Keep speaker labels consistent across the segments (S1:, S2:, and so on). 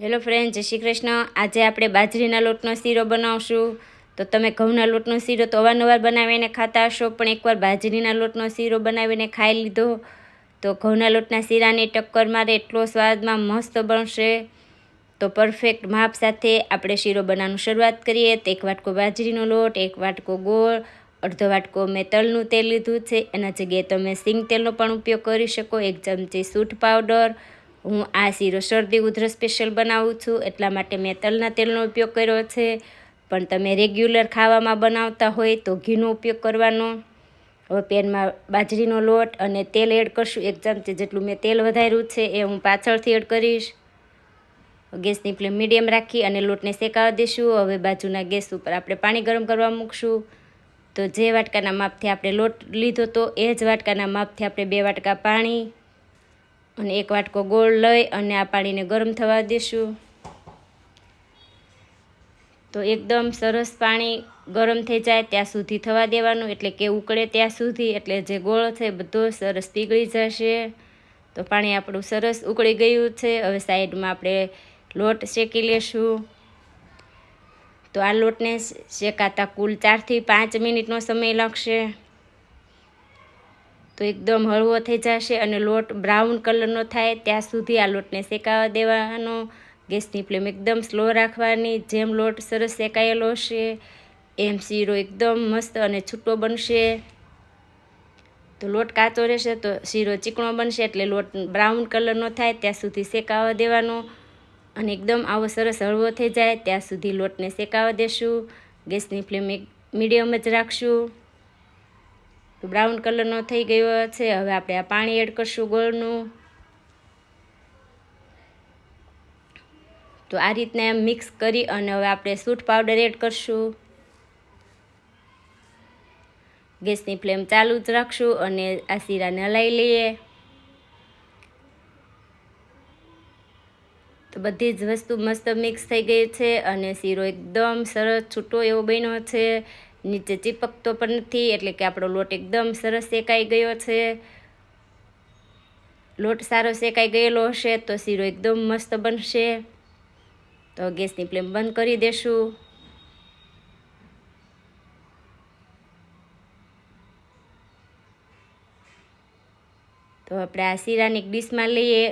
S1: Hello friend, જય શ્રી કૃષ્ણ. આજે આપણે બાજરીના લોટનો શીરો બનાવશું. તો તમે ઘઉંના લોટનો શીરો તો અવારનવાર બનાવીને ખાતા હશો, પણ એકવાર બાજરીના લોટનો શીરો બનાવીને ખાઈ લીધો, તો ઘઉંના લોટના શીરાની ટક્કર મારે એટલો સ્વાદમાં મસ્ત બનશે. તો પરફેક્ટ માપ સાથે આપણે શીરો બનાવવાનું શરૂઆત કરીએ. તો એક વાટકો બાજરીનો લોટ, એક વાટકો ગોળ, અડધો વાટકો મેં તલનું તેલ લીધું છે. એના જગ્યાએ તમે સિંગ તેલનો પણ ઉપયોગ કરી શકો. એક ચમચી સૂટ પાવડર હું આ શીરો શરદી ઉધરસ સ્પેશિયલ બનાવું છું, એટલા માટે મેં તલના તેલનો ઉપયોગ કર્યો છે. પણ તમે રેગ્યુલર ખાવામાં બનાવતા હોય તો ઘીનો ઉપયોગ કરવાનો. હવે પેનમાં બાજરીનો લોટ અને તેલ એડ કરશું, એક ચમચી જેટલું મેં તેલ વધાર્યું છે એ હું પાછળથી એડ કરીશ. ગેસની ફ્લેમ મીડિયમ રાખી અને લોટને શેકાવા દઈશું હવે બાજુના ગેસ ઉપર આપણે પાણી ગરમ કરવા મૂકશું. તો જે વાટકાના માપથી આપણે લોટ લીધો તો એ જ વાટકાના માપથી આપણે બે વાટકા પાણી અને એક વાટકો ગોળ લઈ અને આ પાણીને ગરમ થવા દઈશું તો એકદમ સરસ પાણી ગરમ થઈ જાય ત્યાં સુધી થવા દેવાનું, એટલે કે ઉકળે ત્યાં સુધી, એટલે જે ગોળ છે બધો સરસ પીગળી જશે. તો પાણી આપણું સરસ ઉકળી ગયું છે. હવે સાઈડમાં આપણે લોટ શેકી લેશું. તો આ લોટને શેકાતા કુલ ચારથી પાંચ મિનિટનો સમય લાગશે. તો એકદમ હળવો થઈ જશે અને લોટ બ્રાઉન કલરનો થાય, ત્યાં સુધી આ લોટને શેકાવા દેવાનો. ગેસની ફ્લેમ એકદમ સ્લો રાખવાની. જેમ લોટ સરસ શેકાયેલો હશે, એમ શીરો એકદમ મસ્ત અને છૂટો બનશે. તો લોટ કાચો રહેશે તો શીરો ચીકણો બનશે એટલે લોટ બ્રાઉન કલરનો થાય, ત્યાં સુધી શેકાવા દેવાનો. અને એકદમ આવો સરસ હળવો થઈ જાય, ત્યાં સુધી લોટને શેકાવા દેશું. ગેસની ફ્લેમ મીડિયમ જ રાખશું. તો બ્રાઉન કલરનો થઈ ગયો છે. હવે આપણે આ પાણી એડ કરશું ગોળનું. તો આ રીતના એમ મિક્સ કરી અને હવે આપણે સૂટ પાવડર એડ કરશું. ગેસની ફ્લેમ ચાલુ જ રાખશું અને આ શીરાને હલાવી લઈએ. તો બધી જ વસ્તુ મસ્ત મિક્સ થઈ ગઈ છે અને શીરો એકદમ સરસ છૂટો એવો બન્યો છે. નીચે ચીપકતો પણ નથી, એટલે કે આપણો લોટ એકદમ સરસ શેકાઈ ગયો છે. લોટ સારો શેકાઈ ગયેલો હશે તો શીરો એકદમ મસ્ત બનશે. તો ગેસની ફ્લેમ બંધ કરી દેશું. તો આપણે આ શીરાની ડીશમાં લઈએ.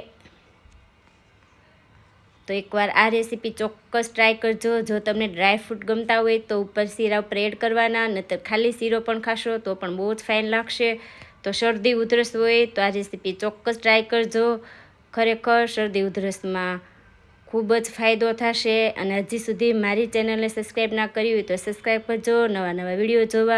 S1: તો એકવાર આ રેસીપી ચોક્કસ ટ્રાય કરજો. જો તમને ડ્રાય ફ્રૂટ ગમતા હોય તો ઉપર શીરા ઉપર એડ કરવાના, નહીતર ખાલી શીરો પણ ખાશો તો પણ બહુ જ ફાઇન લાગશે. તો શરદી ઉધરસ હોય તો આ રેસીપી ચોક્કસ ટ્રાય કરજો. ખરેખર શરદી ઉધરસમાં ખૂબ જ ફાયદો થશે અને હજી સુધી મારી ચેનલને સબસ્ક્રાઈબ ના કરી હોય તો સબસ્ક્રાઈબ કરજો. નવા નવા વીડિયો જોવા